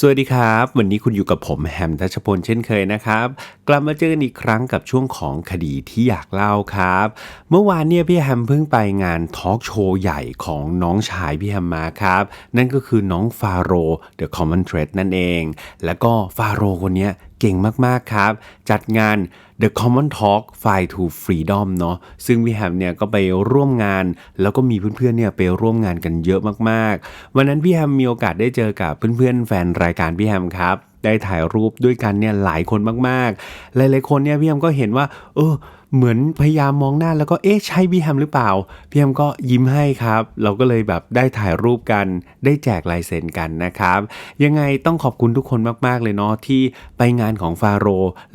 สวัสดีครับ วันนี้คุณอยู่กับผมแฮมทัชพลเช่นเคยนะครับ กลับมาเจอกันอีกครั้งกับช่วงของคดีที่อยากเล่าครับ เมื่อวานเนี่ยพี่แฮมเพิ่งไปงานทอล์กโชว์ใหญ่ของน้องชายพี่แฮมมาครับ นั่นก็คือน้องฟาโรเดอะคอมมอนเทรดนั่นเอง แล้วก็ฟาโรคนนี้เก่งมากๆครับ จัดงาน The Common Talk File to Freedom เนาะซึ่งพี่แฮมเนี่ยก็ไปร่วมงาน แล้วก็มีเพื่อนๆเนี่ยไปร่วมงานกันเยอะมากๆ วันนั้นพี่แฮมมีโอกาสได้เจอกับเพื่อนๆ แฟนรายการพี่แฮมครับได้ถ่ายรูปด้วยกันเนี่ยหลายคนมากๆ หลายๆคนเนี่ยพี่แฮมก็เห็นว่า เออ เหมือนพยายามมองหน้าแล้วก็เอ๊ะใช่พี่แฮมหรือเปล่าพี่แฮมก็ยิ้มให้ครับ เราก็เลยแบบได้ถ่ายรูปกัน ได้แจกลายเซ็นกันนะครับ ยังไงต้องขอบคุณทุกคนมากๆเลยเนาะที่ไปงานของฟาโร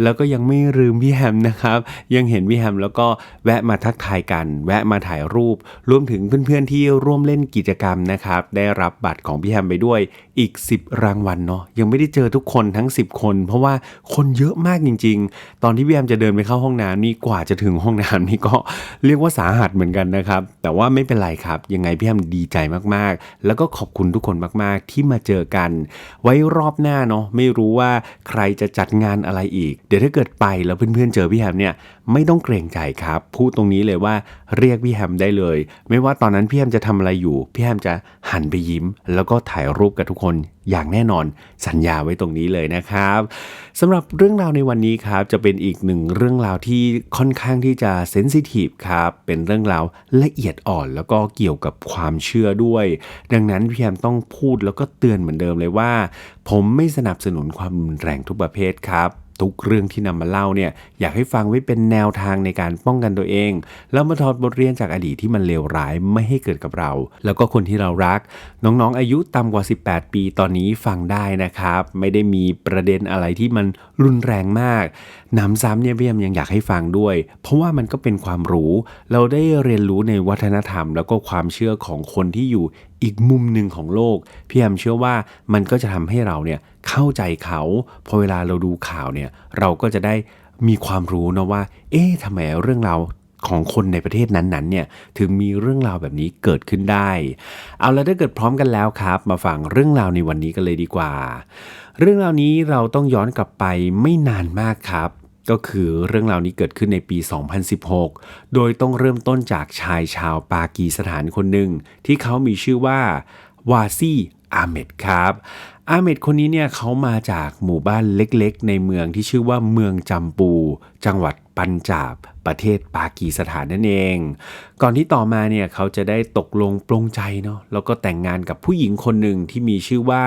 แล้วก็ยังไม่ลืมพี่แฮมนะครับ ยังเห็นพี่แฮมแล้วก็แวะมาทักทายกัน แวะมาถ่ายรูป รวมถึงเพื่อนๆที่ร่วมเล่นกิจกรรมนะครับ ได้รับบัตรของพี่แฮมไปด้วยอีก 10 รางวัลเนาะยังไม่ได้เจอทุกคนทั้ง 10 คน เพราะว่าคนเยอะมากจริง ๆ ตอนที่พี่แฮมจะเดินไปเข้าห้องน้ำนี่กว่าจะถึงห้องน้ำนี่ก็เรียกว่าสาหัสเหมือนกันนะครับ แต่ว่าไม่เป็นไรครับ ยังไงพี่แฮมดีใจมากๆ แล้วก็ขอบคุณทุกคนมากๆ ที่มาเจอกัน ไว้รอบหน้าเนาะไม่รู้ว่าใครจะจัดงานอะไรอีก เดี๋ยวถ้าเกิดไปแล้วเพื่อนๆเจอพี่แฮมเนี่ย ไม่ต้องเกรงใจครับ พูดตรงนี้เลยว่าเรียกพี่แฮมได้เลย ไม่ว่าตอนนั้นพี่แฮมจะทำอะไรอยู่ พี่แฮมจะหันไปยิ้ม แล้วก็ถ่ายรูปกับทุกคนอย่างแน่นอนสัญญาไว้ตรงนี้เลยนะครับสำหรับเรื่องราวในวันนี้ครับจะเป็นอีกหนึ่งเรื่องราวที่ค่อนข้างที่จะเซนซิทีฟครับเป็นเรื่องราวละเอียดอ่อน แล้วก็เกี่ยวกับความเชื่อด้วย ดังนั้นพี่แฮมต้องพูดแล้วก็เตือนเหมือนเดิมเลยว่า ผมไม่สนับสนุนความรุนแรงทุกประเภทครับ ทุกเรื่องที่นำมาเล่าเนี่ยอยากให้ฟังไว้เป็นแนวทางในการป้องกันตัวเอง แล้วมาถอดบทเรียนจากอดีตที่มันเลวร้ายไม่ให้เกิดกับเรา แล้วก็คนที่เรารัก น้องๆ อายุต่ำกว่า 18 ปีตอนนี้ฟังได้นะครับ ไม่ได้มีประเด็นอะไรที่มันรุนแรงมากน้ำซ้ำเนี่ยพี่ยมยังอยากให้ฟังด้วย เพราะว่ามันก็เป็นความรู้ เราได้เรียนรู้ในวัฒนธรรม แล้วก็ความเชื่อของคนที่อยู่ อีกมุมหนึ่งของโลก พี่แอมเชื่อว่ามันก็จะทำให้เราเนี่ยเข้าใจเขาพอเวลาเราดูข่าวเนี่ยเราก็จะได้มีความรู้นะว่า เอ๊ะทำไมเรื่องราวของคนในประเทศนั้นๆเนี่ยถึงมีเรื่องราวแบบนี้เกิดขึ้นได้ เอาแล้วถ้าเกิดพร้อมกันแล้วครับ มาฟังเรื่องราวในวันนี้กันเลยดีกว่า เรื่องราวนี้เราต้องย้อนกลับไปไม่นานมากครับ ก็คือเรื่องราวนี้เกิดขึ้นในปี 2016 โดยต้องเริ่มต้นจากชายชาวปากีสถานคนหนึ่งที่เขามีชื่อว่าวาซี อาเมดครับอาเมดคนนี้เนี่ยเขามาจากหมู่บ้านเล็กๆ ในเมืองที่ชื่อว่าเมืองจำปู จังหวัดปัญจาบประเทศปากีสถานนั่นเอง ก่อนที่ต่อมาเนี่ยเขาจะได้ตกลงปลงใจเนาะแล้วก็แต่งงานกับผู้หญิงคนหนึ่งที่มีชื่อว่า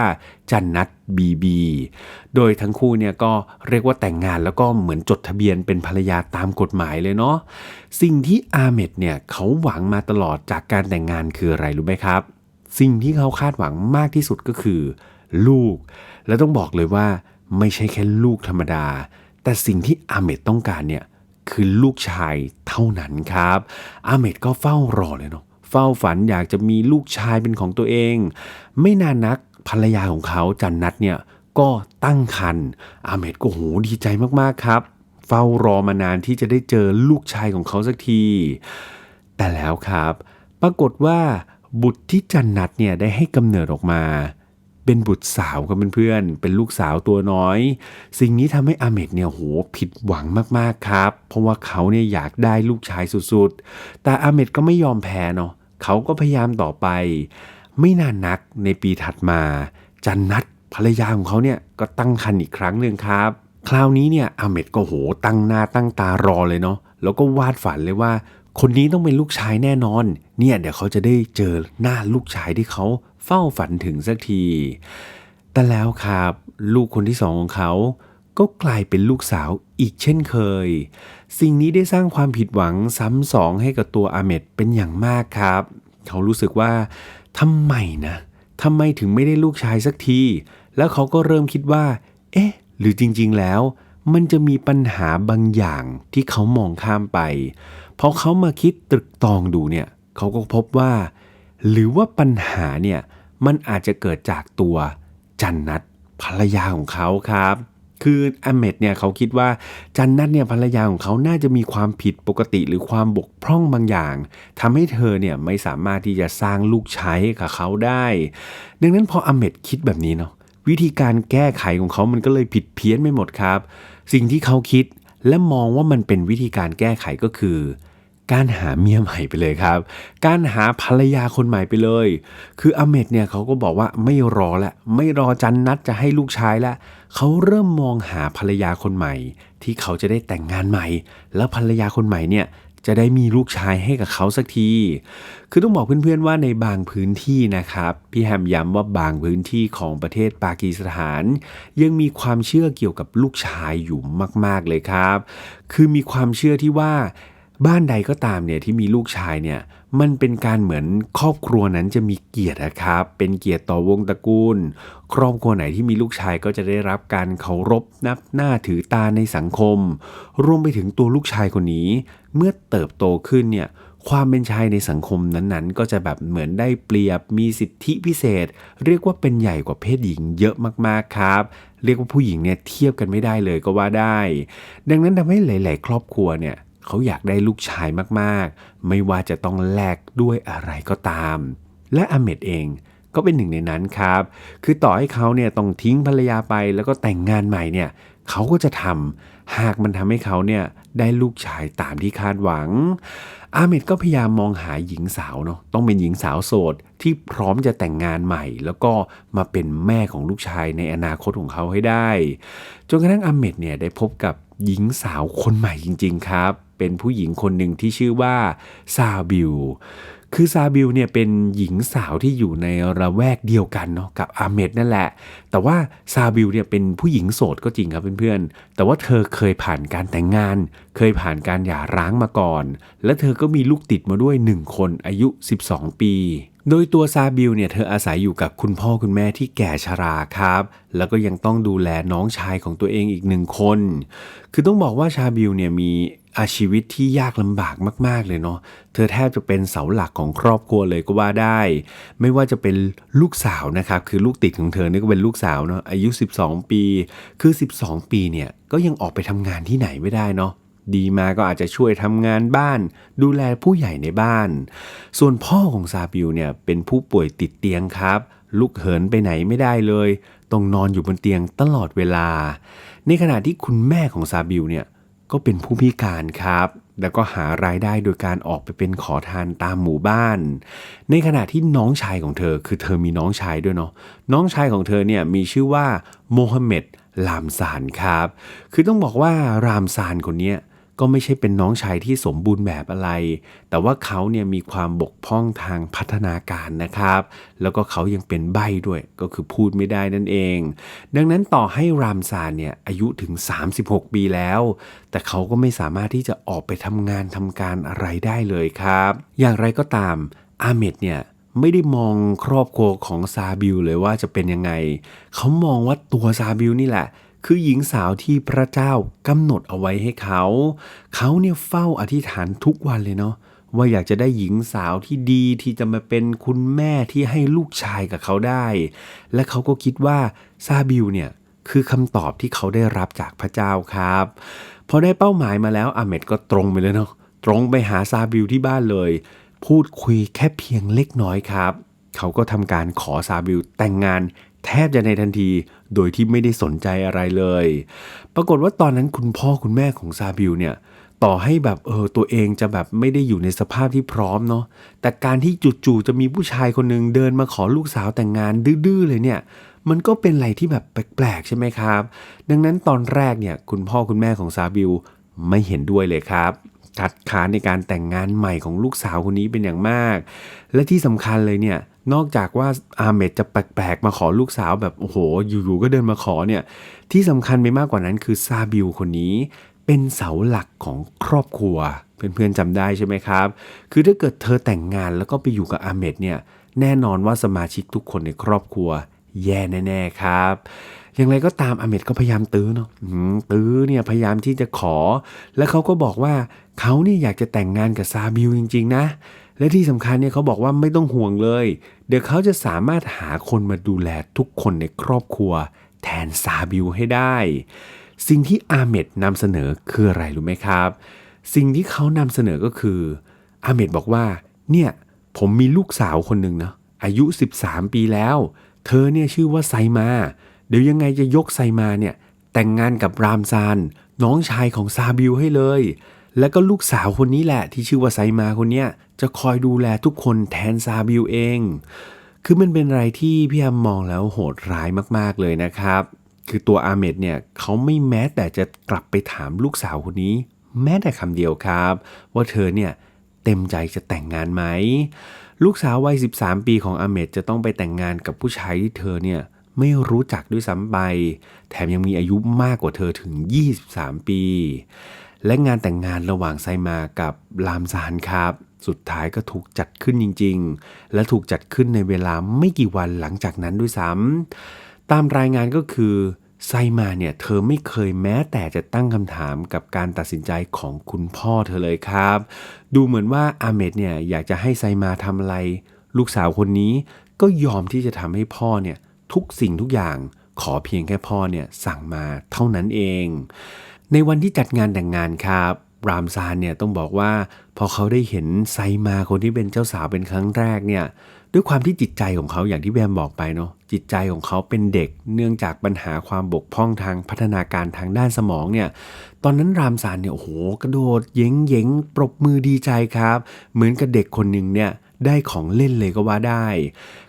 จันนัทบีบี โดยทั้งคู่เนี่ยก็เรียกว่าแต่งงานแล้วก็เหมือนจดทะเบียนเป็นภรรยาตามกฎหมายเลยเนาะสิ่งที่อาเมดเนี่ยเขาหวังมาตลอดจากการแต่งงานคืออะไรรู้ไหมครับ สิ่งที่เขาคาดหวังมากที่สุดก็คือ ลูก และต้องบอกเลยว่าไม่ใช่แค่ลูกธรรมดา แต่สิ่งที่อาเมดต้องการเนี่ยคือลูกชายเท่านั้นครับ อาเมดก็เฝ้ารอเลยเนาะเฝ้าฝันอยากจะมีลูกชายเป็นของตัวเอง ไม่นานนักภรรยาของเขาจันนัทเนี่ยก็ตั้งครรภ์อาเมดก็โหดีใจมากๆครับ เฝ้ารอมานานที่จะได้เจอลูกชายของเขาสักที แต่แล้วครับ ปรากฏว่า บุตรที่จันนัทเนี่ยได้ให้กำเนิดออกมา เป็นบุตรสาวกับเพื่อนๆเป็นลูกสาวตัวน้อย สิ่งนี้ทำให้อาเมดเนี่ยโหผิดหวังมากๆครับ เพราะว่าเขาเนี่ยอยากได้ลูกชายสุดๆ แต่อาเมดก็ไม่ยอมแพ้เนาะเขาก็พยายามต่อไป ไม่นานนักในปีถัดมา จันนัทภรรยาของเขาเนี่ยก็ตั้งครรภ์อีกครั้งหนึ่งครับ คราวนี้เนี่ยอาเมดก็โหตั้งหน้าตั้งตารอเลยเนาะแล้วก็วาดฝันเลยว่า คนนี้ต้องเป็นลูกชายแน่นอน เนี่ยเดี๋ยวเขาจะได้เจอหน้าลูกชายที่เขาเฝ้าฝันถึงสักที แต่แล้วครับ ลูกคนที่สองของเขาก็กลายเป็นลูกสาวอีกเช่นเคย สิ่งนี้ได้สร้างความผิดหวังซ้ำสองให้กับตัวอาเมดเป็นอย่างมากครับ เขารู้สึกว่าทำไมนะทำไมถึงไม่ได้ลูกชายสักที แล้วเขาก็เริ่มคิดว่า เอ๊ะ หรือจริงๆแล้ว มันจะมีปัญหาบางอย่างที่เขามองข้ามไป พอเขามาคิดตรึกตรองดูเนี่ยเขาก็พบว่า หรือว่าปัญหาเนี่ยมันอาจจะเกิดจากตัวจันนัทภรรยาของเขาครับ คืออเมดเนี่ยเขาคิดว่าจันนัทเนี่ยภรรยาของเขาน่าจะมีความผิดปกติหรือความบกพร่องบางอย่างทำให้เธอเนี่ยไม่สามารถที่จะสร้างลูกชายให้กับเขาได้ ดังนั้นพออเมดคิดแบบนี้เนาะวิธีการแก้ไขของเขามันก็เลยผิดเพี้ยนไปหมดครับ สิ่งที่เขาคิด และมองว่ามันเป็นวิธีการแก้ไขก็คือ การหาเมียใหม่ไปเลยครับ การหาภรรยาคนใหม่ไปเลย คืออเมดเนี่ยเขาก็บอกว่าไม่รอละไม่รอจันนัดจะให้ลูกชายละเขาเริ่มมองหาภรรยาคนใหม่ ที่เขาจะได้แต่งงานใหม่ แล้วภรรยาคนใหม่เนี่ย จะได้มีลูกชายให้กับเขาสักที คือต้องบอกเพื่อนๆว่าในบางพื้นที่นะครับ พี่แฮมย้ำว่าบางพื้นที่ของประเทศปากีสถาน ยังมีความเชื่อเกี่ยวกับลูกชายอยู่มาก ๆเลยครับ คือมีความเชื่อที่ว่า บ้านใดก็ตามเนี่ยที่มีลูกชายเนี่ยมันเป็นการเหมือนครอบครัวนั้นจะมีเกียรตินะครับ เป็นเกียรติต่อวงตระกูล ครอบครัวไหนที่มีลูกชายก็จะได้รับการเคารพนับหน้าถือตาในสังคม รวมไปถึงตัวลูกชายคนนี้ เมื่อเติบโตขึ้นเนี่ยความเป็นชายในสังคมนั้นๆ ก็จะแบบเหมือนได้เปรียบมีสิทธิพิเศษ เรียกว่าเป็นใหญ่กว่าเพศหญิงเยอะมากๆครับ เรียกว่าผู้หญิงเนี่ยเทียบกันไม่ได้เลยก็ว่าได้ ดังนั้นทำให้หลาย ๆ ครอบครัวเนี่ย เขาอยากได้ลูกชายมากๆ ไม่ว่าจะต้องแลกด้วยอะไรก็ตาม และอเมดเองก็เป็นหนึ่งในนั้นครับ คือต่อให้เขาเนี่ยต้องทิ้งภรรยาไปแล้วก็แต่งงานใหม่เนี่ยเขาก็จะทำหากมันทำให้เขาเนี่ยได้ลูกชายตามที่คาดหวัง อาเมดก็พยายามมองหาหญิงสาวเนาะต้องเป็นหญิงสาวโสดที่พร้อมจะแต่งงานใหม่ แล้วก็มาเป็นแม่ของลูกชายในอนาคตของเขาให้ได้ จนกระทั่งอาเมดเนี่ยได้พบกับหญิงสาวคนใหม่จริง ๆ ครับ เป็นผู้หญิงคนหนึ่งที่ชื่อว่าซาบิล คือซาบิลเนี่ยเป็นหญิงสาวที่อยู่ในระแวกเดียวกันเนาะกับอาเมดนั่นแหละ แต่ว่าซาบิลเนี่ยเป็นผู้หญิงโสดก็จริงครับเพื่อนๆ แต่ว่าเธอเคยผ่านการแต่งงาน เคยผ่านการหย่าร้างมาก่อน และเธอก็มีลูกติดมาด้วย 1 คนอายุ 12 ปีโดยตัวซาบิลเนี่ยเธออาศัยอยู่กับคุณพ่อคุณแม่ที่แก่ชราครับ แล้วก็ยังต้องดูแลน้องชายของตัวเองอีกหนึ่งคน คือต้องบอกว่าชาบิลเนี่ยมี อาชีวิตที่ยากลำบากมาก ๆ เลยเนาะ เธอแทบจะเป็นเสาหลักของครอบครัวเลยก็ว่าได้ ไม่ว่าจะเป็นลูกสาวนะครับ คือลูกติดของเธอนี่ก็เป็นลูกสาวเนาะ อายุ 12 ปี คือ 12 ปีเนี่ย ก็ยังออกไปทำงานที่ไหนไม่ได้เนาะ ดีมาก็อาจจะช่วยทำงานบ้าน ดูแลผู้ใหญ่ในบ้าน ส่วนพ่อของซาบิลเนี่ย เป็นผู้ป่วยติดเตียงครับ ลุกเหินไปไหนไม่ได้เลย ต้องนอนอยู่บนเตียงตลอดเวลา ในขณะที่คุณแม่ของซาบิลเนี่ย ก็เป็นผู้พิการครับ แล้วก็หารายได้โดยการออกไปเป็นขอทานตามหมู่บ้าน ในขณะที่น้องชายของเธอ คือเธอมีน้องชายด้วยเนาะ น้องชายของเธอเนี่ยมีชื่อว่าโมฮัมเหม็ดรามซานครับ คือต้องบอกว่ารามซานคนนี้เก็ไม่ใช่เป็นน้องชายที่สมบูรณ์แบบอะไร แต่ว่าเขาเนี่ยมีความบกพร่องทางพัฒนาการนะครับ แล้วก็เขายังเป็นใบ้ด้วย ก็คือพูดไม่ได้นั่นเอง ดังนั้นต่อให้รามซานเนี่ยอายุถึง 36 ปีแล้ว แต่เขาก็ไม่สามารถที่จะออกไปทำงานทำการอะไรได้เลยครับ อย่างไรก็ตาม อาเมดเนี่ยไม่ได้มองครอบครัวของซาบิลเลยว่าจะเป็นยังไง เขามองว่าตัวซาบิลนี่แหละ คือหญิงสาวที่พระเจ้ากำหนดเอาไว้ให้เขา เขาเนี่ยเฝ้าอธิษฐานทุกวันเลยเนาะว่าอยากจะได้หญิงสาวที่ดีที่จะมาเป็นคุณแม่ที่ให้ลูกชายกับเขาได้ และเขาก็คิดว่าซาบิลเนี่ยคือคำตอบที่เขาได้รับจากพระเจ้าครับพอได้เป้าหมายมาแล้วอาเมดก็ตรงไปเลยเนาะตรงไปหาซาบิลที่บ้านเลย พูดคุยแค่เพียงเล็กน้อยครับ เขาก็ทำการขอซาบิลแต่งงานแทบจะในทันที โดยที่ไม่ได้สนใจอะไรเลย ปรากฏว่าตอนนั้นคุณพ่อคุณแม่ของซาบิลเนี่ยต่อให้แบบเออตัวเองจะแบบไม่ได้อยู่ในสภาพที่พร้อมเนาะแต่การที่จู่ๆจะมีผู้ชายคนหนึ่งเดินมาขอลูกสาวแต่งงานดื้อๆเลยเนี่ย มันก็เป็นอะไรที่แบบแปลกๆใช่ไหมครับ ดังนั้นตอนแรกเนี่ยคุณพ่อคุณแม่ของซาบิลไม่เห็นด้วยเลยครับคัดค้านในการแต่งงานใหม่ของลูกสาวคนนี้เป็นอย่างมาก และที่สำคัญเลยเนี่ย นอกจากว่าอาเมดจะแปลกๆ มาขอลูกสาวแบบโอ้โห อยู่ๆก็เดินมาขอเนี่ย ที่สำคัญไปมากกว่านั้นคือซาบิลคนนี้ เป็นเสาหลักของครอบครัว เพื่อนๆจำได้ใช่ไหมครับ คือถ้าเกิดเธอแต่งงานแล้วก็ไปอยู่กับอาเมดเนี่ย แน่นอนว่าสมาชิกทุกคนในครอบครัว แย่แน่ๆครับอย่างไรก็ตามอาเมดก็พยายามตื้อเนาะตื้อเนี่ยพยายามที่จะขอ แล้วเขาก็บอกว่าเขาเนี่ยอยากจะแต่งงานกับซาบิลจริง ๆ นะ และที่สำคัญเนี่ยเขาบอกว่าไม่ต้องห่วงเลย เดี๋ยวเขาจะสามารถหาคนมาดูแลทุกคนในครอบครัว แทนซาบิลให้ได้ สิ่งที่อาเมดนำเสนอคืออะไรรู้ไหมครับ สิ่งที่เขานำเสนอก็คืออาเมดบอกว่า เนี่ยผมมีลูกสาวคนหนึ่งเนาะอายุ 13 ปีแล้ว เธอเนี่ยชื่อว่าไซมา เดี๋ยวยังไงจะยกไซมาเนี่ยแต่งงานกับรามซานน้องชายของซาบิลให้เลย แล้วก็ลูกสาวคนนี้แหละที่ชื่อว่าไซมาคนเนี้ยจะคอยดูแลทุกคนแทนซาบิลเอง คือมันเป็นอะไรที่พี่แอมมองแล้วโหดร้ายมากๆเลยนะครับ คือตัวอาเมดเนี่ยเขาไม่แม้แต่จะกลับไปถามลูกสาวคนนี้ แม้แต่คำเดียวครับ ว่าเธอเนี่ยเต็มใจจะแต่งงานไหม ลูกสาววัย 13 ปีของอาเมดจะต้องไปแต่งงานกับผู้ชายที่เธอเนี่ยไม่รู้จักด้วยซ้ำไป แถมยังมีอายุมากกว่าเธอถึง 23 ปี และงานแต่งงานระหว่างไซมากับลามซานครับ สุดท้ายก็ถูกจัดขึ้นจริง ๆ และถูกจัดขึ้นในเวลาไม่กี่วันหลังจากนั้นด้วยซ้ำตามรายงานก็คือไซมาเนี่ยเธอไม่เคยแม้แต่จะตั้งคำถามกับการตัดสินใจของคุณพ่อเธอเลยครับ ดูเหมือนว่าอาเมดเนี่ยอยากจะให้ไซมาทำอะไร ลูกสาวคนนี้ก็ยอมที่จะทำให้พ่อเนี่ยทุกสิ่งทุกอย่างขอเพียงแค่พ่อเนี่ยสั่งมาเท่านั้นเอง ในวันที่จัดงานแต่งงานครับ รามซานเนี่ยต้องบอกว่า พอเขาได้เห็นไซมาคนที่เป็นเจ้าสาวเป็นครั้งแรกเนี่ยด้วยความที่จิตใจของเขาอย่างที่แบมบอกไปเนาะจิตใจของเขาเป็นเด็ก เนื่องจากปัญหาความบกพร่องทางพัฒนาการทางด้านสมองเนี่ยตอนนั้นรามซานเนี่ยโอ้โหกระโดดเย้งเย้งปรบมือดีใจครับ เหมือนกับเด็กคนหนึ่งเนี่ยได้ของเล่นเลยก็ว่าได้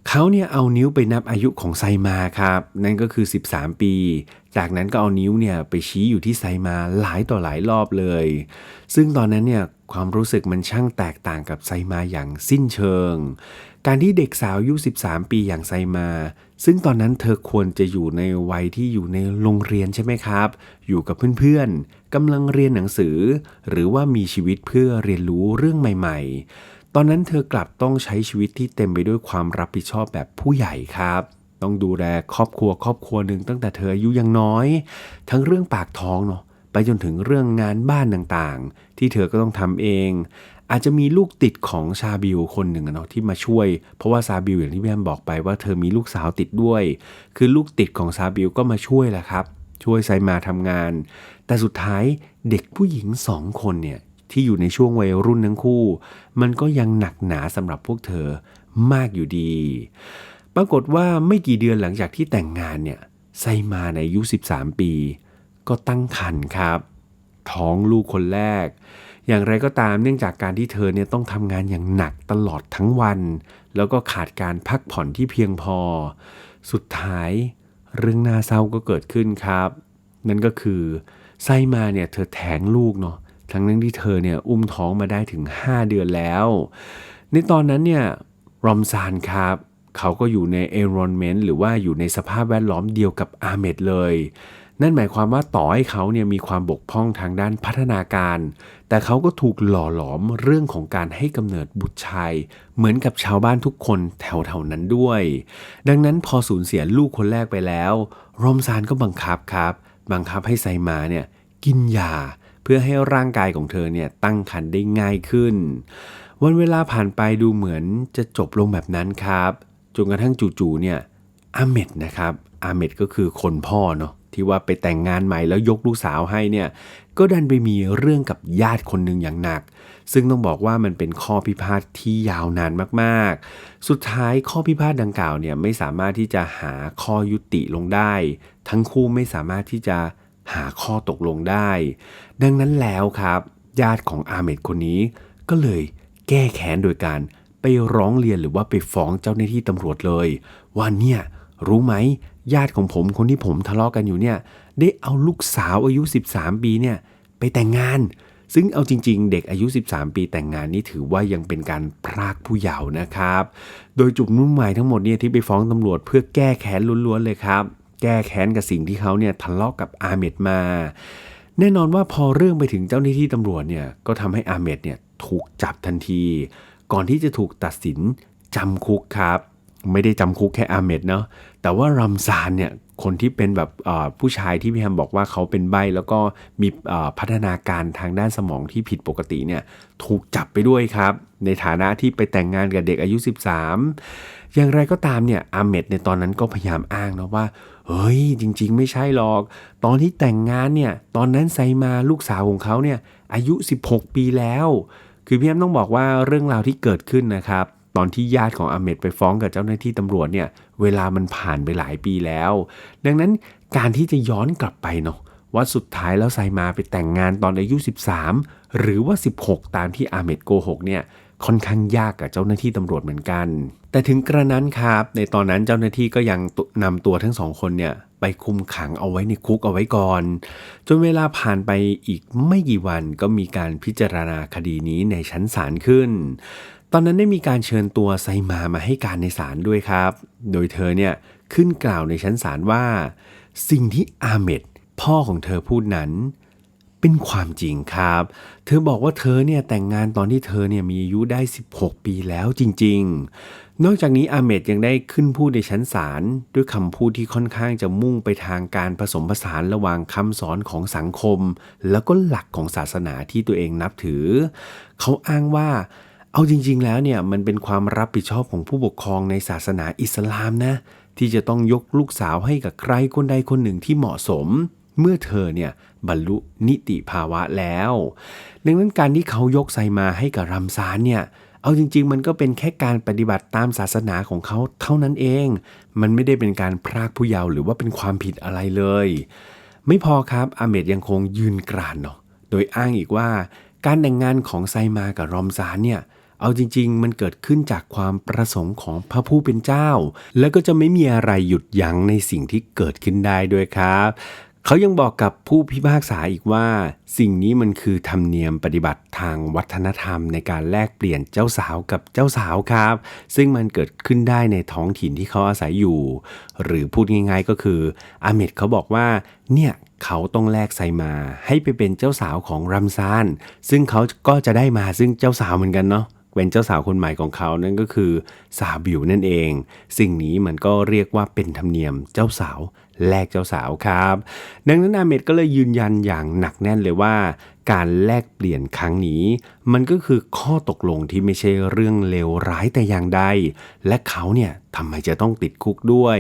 เขาเนี่ยเอานิ้วไปนับอายุของไซมาครับ นั่นก็คือ 13 ปี จากนั้นก็เอานิ้วเนี่ยไปชี้อยู่ที่ไซมาหลายต่อหลายรอบเลย ซึ่งตอนนั้นเนี่ยความรู้สึกมันช่างแตกต่างกับไซมาอย่างสิ้นเชิง การที่เด็กสาวอายุ 13 ปีอย่างไซมา ซึ่งตอนนั้นเธอควรจะอยู่ในวัยที่อยู่ในโรงเรียนใช่ไหมครับ อยู่กับเพื่อนๆกำลังเรียนหนังสือ หรือว่ามีชีวิตเพื่อเรียนรู้เรื่องใหม่ๆ ตอนนั้นเธอกลับต้องใช้ชีวิตที่เต็มไปด้วยความรับผิดชอบแบบผู้ใหญ่ครับ ต้องดูแลครอบครัวครอบครัวหนึ่งตั้งแต่เธออายุยังน้อย ทั้งเรื่องปากท้องเนาะไปจนถึงเรื่องงานบ้านต่างๆ ที่เธอก็ต้องทำเอง อาจจะมีลูกติดของซาบิลคนหนึ่งเนาะที่มาช่วย เพราะว่าซาบิลอย่างที่พี่แอมบอกไปว่าเธอมีลูกสาวติดด้วย คือลูกติดของซาบิลก็มาช่วยแหละครับ ช่วยไซมาทำงาน แต่สุดท้ายเด็กผู้หญิงสองคนเนี่ยที่อยู่ในช่วงวัยรุ่นทั้งคู่ มันก็ยังหนักหนาสำหรับพวกเธอมากอยู่ดี ปรากฏว่าไม่กี่เดือนหลังจากที่แต่งงานเนี่ยไซมาในอายุ 13 ปี ก็ตั้งครรภ์ครับ ท้องลูกคนแรก อย่างไรก็ตามเนื่องจากการที่เธอเนี่ยต้องทำงานอย่างหนักตลอดทั้งวัน แล้วก็ขาดการพักผ่อนที่เพียงพอ สุดท้ายเรื่องน่าเศร้าก็เกิดขึ้นครับ นั่นก็คือไซมาเนี่ยเธอแท้งลูกเนาะทั้งนั้นที่เธอเนี่ยอุ้มท้องมาได้ถึง 5 เดือนแล้ว ในตอนนั้นเนี่ยรอมซานครับ เขาก็อยู่ใน environment หรือว่าอยู่ในสภาพแวดล้อมเดียวกับอาเมดเลย นั่นหมายความว่าต่อให้เขาเนี่ยมีความบกพร่องทางด้านพัฒนาการ แต่เขาก็ถูกหล่อหลอมเรื่องของการให้กำเนิดบุตรชาย เหมือนกับชาวบ้านทุกคนแถวๆนั้นด้วย ดังนั้นพอสูญเสียลูกคนแรกไปแล้ว รอมซานก็บังคับครับ บังคับให้ไซมาเนี่ยกินยาเพื่อให้ร่างกายของเธอเนี่ยตั้งครรภ์ได้ง่ายขึ้นวันเวลาผ่านไปดูเหมือนจะจบลงแบบนั้นครับ จนกระทั่งจู่ๆเนี่ยอาเมดนะครับอาเมดก็คือคนพ่อเนาะที่ว่าไปแต่งงานใหม่แล้วยกลูกสาวให้เนี่ยก็ดันไปมีเรื่องกับญาติคนหนึ่งอย่างหนัก ซึ่งต้องบอกว่ามันเป็นข้อพิพาทที่ยาวนานมากๆ สุดท้ายข้อพิพาทดังกล่าวเนี่ยไม่สามารถที่จะหาข้อยุติลงได้ ทั้งคู่ไม่สามารถที่จะหาข้อตกลงได้ ดังนั้นแล้วครับ ญาติของอาเมดคนนี้ก็เลยแก้แค้นโดยการ ไปร้องเรียนหรือว่าไปฟ้องเจ้าหน้าที่ตำรวจเลย ว่าเนี่ยรู้ไหมญาติของผมคนที่ผมทะเลาะกันอยู่เนี่ยได้เอาลูกสาวอายุ 13 ปีเนี่ยไปแต่งงาน ซึ่งเอาจริง ๆ เด็กอายุ 13 ปีแต่งงานนี่ถือว่ายังเป็นการพรากผู้เยาว์นะครับ โดยจุดมุ่งหมายทั้งหมดเนี่ยที่ไปฟ้องตำรวจเพื่อแก้แค้นล้วนๆเลยครับ แก้แค้นกับสิ่งที่เขาเนี่ยทะเลาะกับอาเมดมา แน่นอนว่าพอเรื่องไปถึงเจ้าหน้าที่ตำรวจเนี่ยก็ทำให้อาเมดเนี่ยถูกจับทันที ก่อนที่จะถูกตัดสินจำคุกครับ ไม่ได้จำคุกแค่อาเมดเนาะแต่ว่ารัมซานเนี่ยคนที่เป็นแบบผู้ชายที่พี่แฮมบอกว่าเขาเป็นใบแล้วก็มีพัฒนาการทางด้านสมองที่ผิดปกติเนี่ยถูกจับไปด้วยครับ ในฐานะที่ไปแต่งงานกับเด็กอายุ 13 อย่างไรก็ตามเนี่ยอาเมดในตอนนั้นก็พยายามอ้างนะว่าเฮ้ยจริง ๆ ไม่ใช่หรอก ตอนที่แต่งงานเนี่ยตอนนั้นไซมาลูกสาวของเขาเนี่ยอายุ 16 ปีแล้ว คือพี่แอมต้องบอกว่าเรื่องราวที่เกิดขึ้นนะครับ ตอนที่ญาติของอาเมดไปฟ้องกับเจ้าหน้าที่ตำรวจเนี่ยเวลามันผ่านไปหลายปีแล้ว ดังนั้นการที่จะย้อนกลับไปเนาะว่าสุดท้ายแล้วไซมาไปแต่งงานตอนอายุ 13 หรือว่า 16 ตามที่อาเมดโกหกเนี่ยค่อนข้างยากกับเจ้าหน้าที่ตำรวจเหมือนกัน แต่ถึงกระนั้นครับ ในตอนนั้นเจ้าหน้าที่ก็ยังนำตัวทั้งสองคนเนี่ย ไปคุมขังเอาไว้ในคุกเอาไว้ก่อน จนเวลาผ่านไปอีกไม่กี่วันก็มีการพิจารณาคดีนี้ในชั้นศาลขึ้น ตอนนั้นได้มีการเชิญตัวไซมามาให้การในศาลด้วยครับ โดยเธอเนี่ยขึ้นกล่าวในชั้นศาลว่า สิ่งที่อาเมดพ่อของเธอพูดนั้นเป็นความจริงครับ เธอบอกว่าเธอเนี่ยแต่งงานตอนที่เธอเนี่ยมีอายุได้ 16 ปีแล้วจริง ๆ นอกจากนี้อาเมดยังได้ขึ้นพูดในชั้นศาลด้วยคำพูดที่ค่อนข้างจะมุ่งไปทางการผสมผสานระหว่างคำสอนของสังคม แล้วก็หลักของศาสนาที่ตัวเองนับถือ เขาอ้างว่าเอาจริง ๆ แล้วเนี่ยมันเป็นความรับผิดชอบของผู้ปกครองในศาสนาอิสลามนะ ที่จะต้องยกลูกสาวให้กับใครคนใดคนหนึ่งที่เหมาะสม เมื่อเธอเนี่ยบรรลุนิติภาวะแล้ว ดังนั้นการที่เขายกไซมาให้กับรัมซานเนี่ย เอาจริง ๆ มันก็เป็นแค่การปฏิบัติตามศาสนาของเขาเท่านั้นเอง มันไม่ได้เป็นการพรากผู้เยาว์หรือว่าเป็นความผิดอะไรเลย ไม่พอครับอาเมดยังคงยืนกรานเนาะโดยอ้างอีกว่า การแต่งงานของไซมากับรอมซานเนี่ยเอาจริง ๆ มันเกิดขึ้นจากความประสงค์ของพระผู้เป็นเจ้า แล้วก็จะไม่มีอะไรหยุดยั้งในสิ่งที่เกิดขึ้นได้ด้วยครับ เขายังบอกกับผู้พิพากษาอีกว่า สิ่งนี้มันคือธรรมเนียมปฏิบัติทางวัฒนธรรมในการแลกเปลี่ยนเจ้าสาวกับเจ้าสาวครับ ซึ่งมันเกิดขึ้นได้ในท้องถิ่นที่เขาอาศัยอยู่ หรือพูดง่ายๆก็คืออาเมดเขาบอกว่าเนี่ยเขาต้องแลกไซมาให้ไปเป็นเจ้าสาวของรัมซาน ซึ่งเขาก็จะได้มาซึ่งเจ้าสาวเหมือนกันเนาะเป็นเจ้าสาวคนใหม่ของเขานั่นก็คือซาบิวนั่นเอง สิ่งนี้มันก็เรียกว่าเป็นธรรมเนียมเจ้าสาว แลกเจ้าสาวครับ ดังนั้นอาเมดก็เลยยืนยันอย่างหนักแน่นเลยว่า การแลกเปลี่ยนครั้งนี้ มันก็คือข้อตกลงที่ไม่ใช่เรื่องเลวร้ายแต่อย่างใด และเขาเนี่ยทำไมจะต้องติดคุกด้วย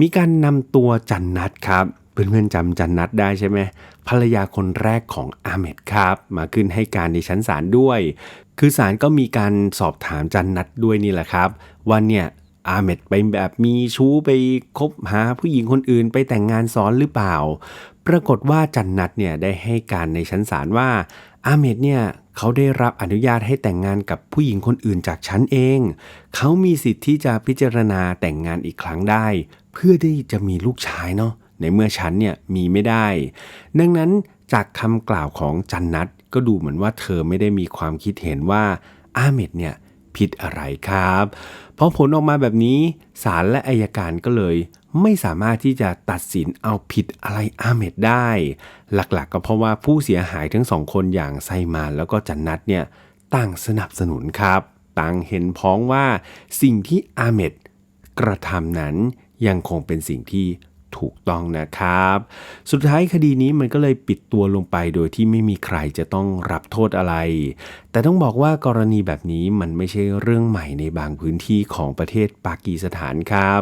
มีการนำตัวจันนัทครับเพื่อนๆจำจันนัทได้ใช่ไหมภรรยาคนแรกของอาเมดครับ มาขึ้นให้การในชั้นศาลด้วย คือศาลก็มีการสอบถามจันนัทด้วยนี่แหละครับว่าเนี่ย อาเมดไปแบบมีชู้ไปคบหาผู้หญิงคนอื่นไปแต่งงานซ้อนหรือเปล่า ปรากฏว่าจันนัทเนี่ยได้ให้การในชั้นศาลว่าอาเมดเนี่ยเขาได้รับอนุญาตให้แต่งงานกับผู้หญิงคนอื่นจากฉันเอง เขามีสิทธิ์ที่จะพิจารณาแต่งงานอีกครั้งได้ เพื่อที่จะมีลูกชายเนาะในเมื่อฉันเนี่ยมีไม่ได้ ดังนั้นจากคำกล่าวของจันนัทก็ดูเหมือนว่าเธอไม่ได้มีความคิดเห็นว่าอาเมดเนี่ย ผิดอะไรครับพอผลออกมาแบบนี้ศาลและอายการก็เลย ไม่สามารถที่จะตัดสินเอาผิดอะไรอาเมดได้ หลักๆก็เพราะว่าผู้เสียหายทั้งสองคนอย่างไซมานแล้วก็จันนัทเนี่ยต่างสนับสนุนครับ ต่างเห็นพ้องว่าสิ่งที่อาเมดกระทำนั้นยังคงเป็นสิ่งที่ ถูกต้องนะครับ สุดท้ายคดีนี้มันก็เลยปิดตัวลงไปโดยที่ไม่มีใครจะต้องรับโทษอะไร แต่ต้องบอกว่ากรณีแบบนี้มันไม่ใช่เรื่องใหม่ในบางพื้นที่ของประเทศปากีสถานครับ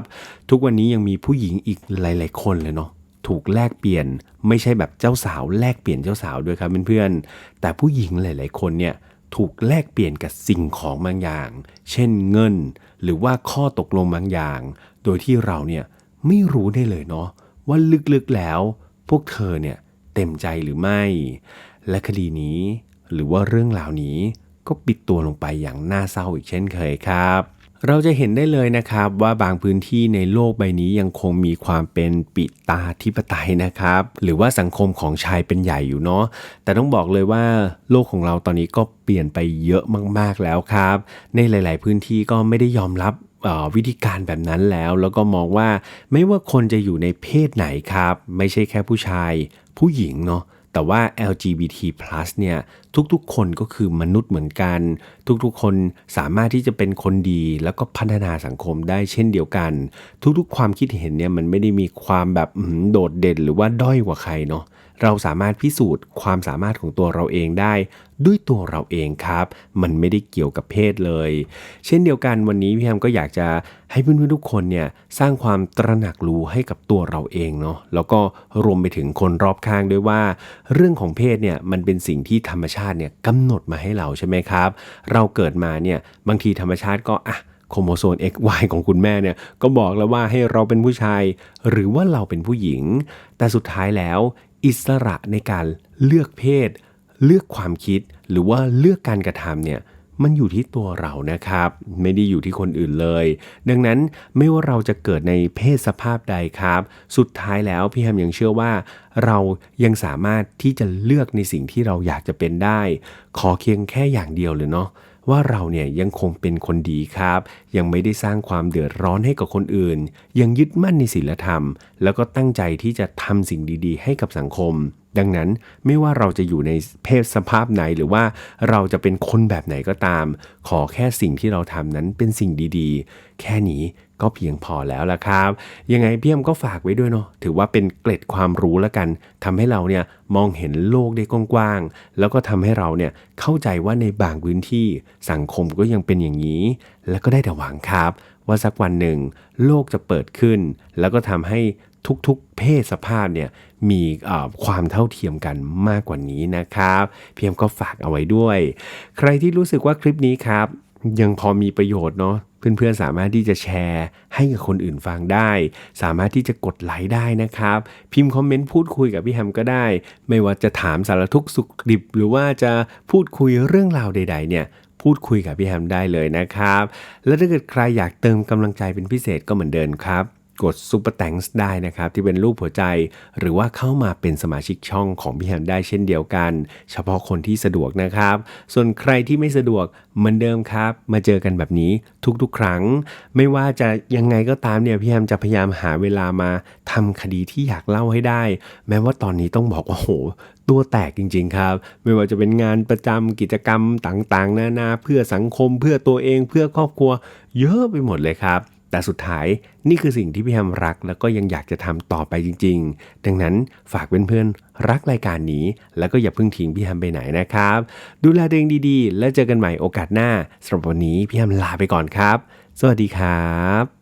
ทุกวันนี้ยังมีผู้หญิงอีกหลาย ๆ คนเลยเนาะถูกแลกเปลี่ยนไม่ใช่แบบเจ้าสาวแลกเปลี่ยนเจ้าสาวด้วยครับเพื่อนๆ แต่ผู้หญิงหลาย ๆ คนเนี่ยถูกแลกเปลี่ยนกับสิ่งของบางอย่าง เช่นเงิน หรือว่าข้อตกลงบางอย่าง โดยที่เราเนี่ย ไม่รู้ได้เลยเนาะว่าลึกๆแล้ว พวกเธอเนี่ยเต็มใจหรือไม่ และคดีนี้ หรือว่าเรื่องราวนี้ก็ปิดตัวลงไปอย่างน่าเศร้าอีกเช่นเคยครับ เราจะเห็นได้เลยนะครับว่าบางพื้นที่ในโลกใบนี้ยังคงมีความเป็นปิตาธิปไตยนะครับ หรือว่าสังคมของชายเป็นใหญ่อยู่เนาะแต่ต้องบอกเลยว่าโลกของเราตอนนี้ก็เปลี่ยนไปเยอะมากๆแล้วครับ ในหลาย ๆ พื้นที่ก็ไม่ได้ยอมรับ วิธีการแบบนั้นแล้ว แล้วก็มองว่าไม่ว่าคนจะอยู่ในเพศไหนครับ ไม่ใช่แค่ผู้ชาย ผู้หญิงเนาะแต่ว่า LGBT+ เนี่ยทุกๆ คนก็คือมนุษย์เหมือนกัน ทุกๆ คนสามารถที่จะเป็นคนดี แล้วก็พัฒนาสังคมได้เช่นเดียวกัน ทุกๆ ความคิดเห็นเนี่ยมันไม่ได้มีความแบบโดดเด่นหรือว่าด้อยกว่าใครเนาะ เราสามารถพิสูจน์ความสามารถของตัวเราเองได้ ด้วยตัวเราเองครับ มันไม่ได้เกี่ยวกับเพศเลย เช่นเดียวกันวันนี้พี่แฮมก็อยากจะให้เพื่อนๆทุกคนเนี่ยสร้างความตระหนักรู้ให้กับตัวเราเองเนาะแล้วก็รวมไปถึงคนรอบข้างด้วยว่า เรื่องของเพศเนี่ยมันเป็นสิ่งที่ธรรมชาติเนี่ยกำหนดมาให้เราใช่ไหมครับ เราเกิดมาเนี่ยบางทีธรรมชาติก็อะโครโมโซม XY ของคุณแม่เนี่ยก็บอกแล้วว่าให้เราเป็นผู้ชาย หรือว่าเราเป็นผู้หญิง แต่สุดท้ายแล้ว อิสระในการเลือกเพศ เลือกความคิด หรือว่าเลือกการกระทำเนี่ยมันอยู่ที่ตัวเรานะครับ ไม่ได้อยู่ที่คนอื่นเลย ดังนั้นไม่ว่าเราจะเกิดในเพศสภาพใดครับ สุดท้ายแล้วพี่แฮมยังเชื่อว่า เรายังสามารถที่จะเลือกในสิ่งที่เราอยากจะเป็นได้ ขอเพียงแค่อย่างเดียวเลยเนาะ ว่าเราเนี่ยยังคงเป็นคนดีครับ ยังไม่ได้สร้างความเดือดร้อนให้กับคนอื่น ยังยึดมั่นในศีลธรรม แล้วก็ตั้งใจที่จะทำสิ่งดีๆ ให้กับสังคม ดังนั้นไม่ว่าเราจะอยู่ในเพศสภาพไหนหรือว่าเราจะเป็นคนแบบไหนก็ตาม ขอแค่สิ่งที่เราทำนั้นเป็นสิ่งดีๆ แค่นี้ ก็เพียงพอแล้วล่ะครับ ยังไงพี่อมก็ฝากไว้ด้วยเนาะถือว่าเป็นเกล็ดความรู้แล้วกันทำให้เราเนี่ยมองเห็นโลกได้กว้างๆแล้วก็ทำให้เราเนี่ยเข้าใจว่าในบางพื้นที่สังคมก็ยังเป็นอย่างนี้ แล้วก็ได้แต่หวังครับ ว่าสักวันหนึ่งโลกจะเปิดขึ้น แล้วก็ทำให้ทุกๆ เพศสภาพเนี่ยมีความเท่าเทียมกันมากกว่านี้นะครับ เพียมก็ฝากเอาไว้ด้วย ใครที่รู้สึกว่าคลิปนี้ครับ ยังพอมีประโยชน์เนาะเพื่อนๆสามารถที่จะแชร์ให้กับคนอื่นฟังได้ สามารถที่จะกดไลค์ได้นะครับ พิมพ์คอมเมนต์พูดคุยกับพี่แฮมก็ได้ ไม่ว่าจะถามสารทุกสุขดิบ หรือว่าจะพูดคุยเรื่องราวใด ๆ เนี่ยพูดคุยกับพี่แฮมได้เลยนะครับ และถ้าเกิดใครอยากเติมกำลังใจเป็นพิเศษก็เหมือนเดิมครับ กด Super Thanks ได้นะครับ ที่เป็นรูปหัวใจ หรือว่าเข้ามาเป็นสมาชิกช่องของพี่แฮมได้เช่นเดียวกัน เฉพาะคนที่สะดวกนะครับ ส่วนใครที่ไม่สะดวกเหมือนเดิมครับ มาเจอกันแบบนี้ทุกๆ ครั้ง ไม่ว่าจะยังไงก็ตามเนี่ยพี่แฮมจะพยายามหาเวลามาทำคดีที่อยากเล่าให้ได้ แม้ว่าตอนนี้ต้องบอกว่าโหตัวแตกจริงๆครับ ไม่ว่าจะเป็นงานประจำกิจกรรมต่างๆ นานาเพื่อสังคมเพื่อตัวเองเพื่อครอบครัว เยอะไปหมดเลยครับ แต่สุดท้ายนี่คือสิ่งที่พี่แฮมรัก แล้วก็ยังอยากจะทำต่อไปจริง ๆ ดังนั้นฝากเพื่อนๆรักรายการนี้ แล้วก็อย่าเพิ่งทิ้งพี่แฮมไปไหนนะครับ ดูแลตัวเองดีๆ แล้วเจอกันใหม่โอกาสหน้าสำหรับวันนี้พี่แฮมลาไปก่อนครับ สวัสดีครับ